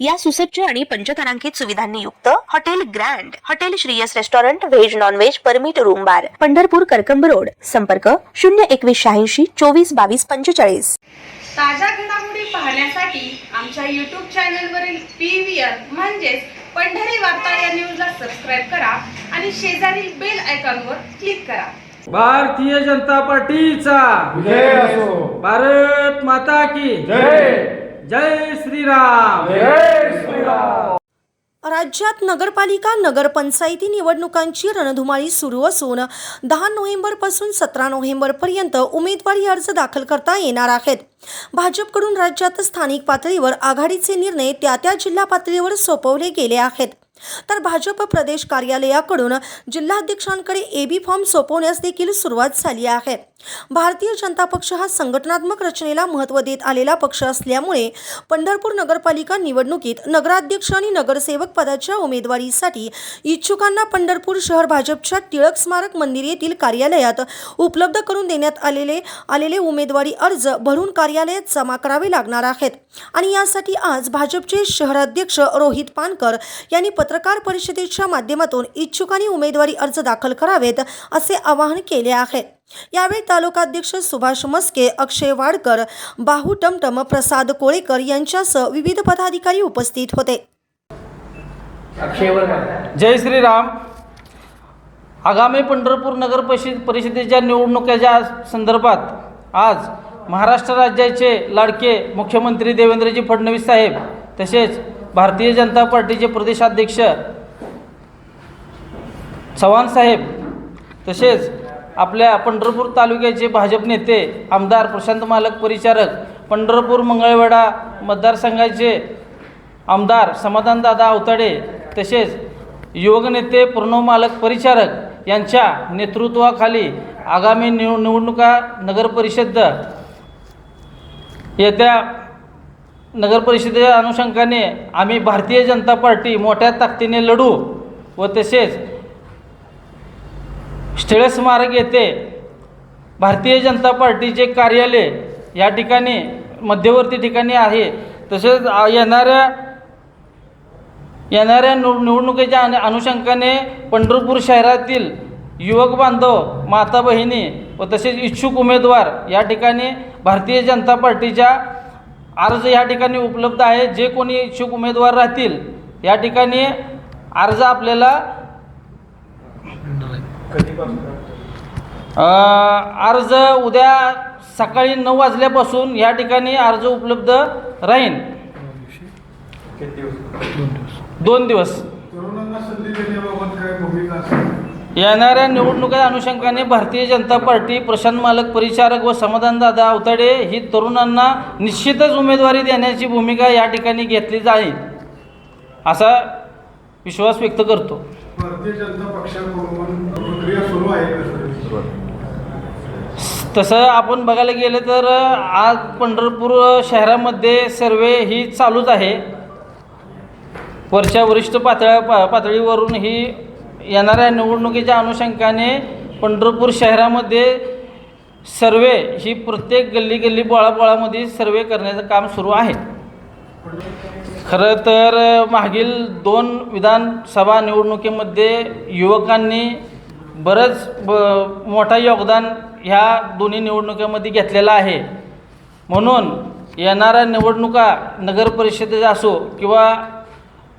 या सुसज्ज आणि पंचतारांकित सुविधांनी युक्त hotel grand hotel Shriyas restaurant veg non veg permit room bar. Pandharpur Karkamb road. संपर्क शून्य एकवीस शहाऐंशी चोवीस बावीस पंचेचाळीस. ताज्या घडामोडी पाहण्यासाठी आमच्या यूट्यूब चॅनलवरील पी व्ही आर म्हणजेच पंढरी वार्ता या न्यूजला सबस्क्राईब करा आणि शेजारील बेल आयकॉनवर क्लिक करा. भारतीय जनता पार्टीचा. भारत माता की. जय. जय श्रीराम! जय श्रीराम! राज्यात नगरपालिका नगरपंचायती निवडणुकांची रणधुमाळी सुरू असून दहा नोव्हेंबरपासून सतरा नोव्हेंबरपर्यंत उमेदवारी अर्ज दाखल करता येणार आहेत. भाजपकडून राज्यात स्थानिक पातळीवर आघाडीचे निर्णय त्या त्या जिल्हा पातळीवर सोपवले गेले आहेत. तर भाजप प्रदेश कार्यालयाकडून जिल्हाध्यक्षांकडे एबी फॉर्म सोपवण्यास देखील सुरुवात झाली आहे. भारतीय जनता पक्ष हा संघटनात्मक रचनेला महत्त्व देत आलेला पक्ष असल्यामुळे पंढरपूर नगरपालिका निवडणुकीत नगराध्यक्ष आणि नगरसेवक पदाच्या उमेदवारीसाठी इच्छुकांना पंढरपूर शहर भाजपच्या टिळक स्मारक मंदिर येथील कार्यालयात उपलब्ध करून देण्यात आलेले आलेले उमेदवारी अर्ज भरून कार्यालयात जमा करावे लागणार आहेत. आणि यासाठी आज भाजपचे शहराध्यक्ष रोहित पानकर यांनी पत्रकार परिषदेच्या माध्यमातून इच्छुकांनी उमेदवारी अर्ज दाखल करावेत असे आवाहन केले आहे. यावेळी तालुकाध्यक्ष सुभाष मस्के अक्षय वाडकर बाहू टमटम प्रसाद कोळेकर यांच्यासह विविध पदाधिकारी उपस्थित होते. जय श्रीराम. आगामी पंढरपूर नगर परिषद परिषदेच्या निवडणुकीच्या संदर्भात आज महाराष्ट्र राज्याचे लाडके मुख्यमंत्री देवेंद्रजी फडणवीस साहेब तसेच भारतीय जनता पार्टीचे प्रदेशाध्यक्ष चव्हाण साहेब तसेच आपल्या पंढरपूर तालुक्याचे भाजप नेते आमदार प्रशांत मालक परिचारक पंढरपूर मंगळवेढा मतदारसंघाचे आमदार समाधानदादा अवताडे तसेच युवक नेते प्रणव मालक परिचारक यांच्या नेतृत्वाखाली आगामी निव निवडणुका नगरपरिषद येत्या नगरपरिषदेच्या अनुषंगाने आम्ही भारतीय जनता पार्टी मोठ्या ताकदीने लढू व तसेच स्टेळ स्मारक येथे भारतीय जनता पार्टीचे कार्यालय या ठिकाणी मध्यवर्ती ठिकाणी आहे. तसेच येणाऱ्या येणाऱ्या निव निवडणुकीच्या अनु अनुषंगाने पंढरपूर शहरातील युवक बांधव माता बहिणी व तसेच इच्छुक उमेदवार या ठिकाणी भारतीय जनता पार्टीच्या अर्ज या ठिकाणी उपलब्ध आहे. जे कोणी इच्छुक उमेदवार राहतील या ठिकाणी अर्ज आपल्याला अर्ज उद्या सकाळी नऊ वाजल्यापासून या ठिकाणी अर्ज उपलब्ध राहील दोन दिवस. तरुणांना संधी देण्याबाबत काय भूमिका असेल? येणाऱ्या निवडणुका अनुषंगाने भारतीय जनता पार्टी प्रशांत मालक परिचारक व समाधानदादा अवताडे ही तरुणांना निश्चितच उमेदवारी देण्याची भूमिका या ठिकाणी घेतली जाईल असा विश्वास व्यक्त करतो. भारतीय जनता पक्षाकडून प्रक्रिया सुरू आहे तसं आपण बघायला गेलं तर आज पंढरपूर शहरामध्ये सर्वे ही चालूच आहे. वरच्या वरिष्ठ पातळ्या पा पातळीवरून ही येणाऱ्या निवडणुकीच्या अनुषंगाने पंढरपूर शहरामध्ये सर्वे ही प्रत्येक गल्ली गल्ली बोळाबोळामध्ये सर्वे करण्याचं काम सुरू आहे. खरं तर मागील दोन विधानसभा निवडणुकीमध्ये युवकांनी बरंच ब मोठा योगदान ह्या दोन्ही निवडणुकीमध्ये घेतलेलं आहे. म्हणून येणाऱ्या निवडणुका नगरपरिषदे असो किंवा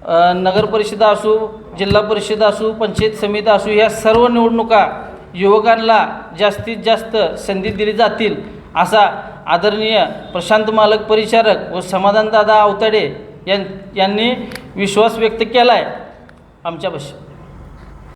अ, नगर परिषद असो जिल्हा परिषद असो पंचायत समिती असो ह्या सर्व निवडणुका युवकांना जास्तीत जास्त संधी दिली जातील असा आदरणीय प्रशांत मालक परिचारक व समाधानदादा अवताडे यां यांनी विश्वास व्यक्त केला आहे आमच्यापाशी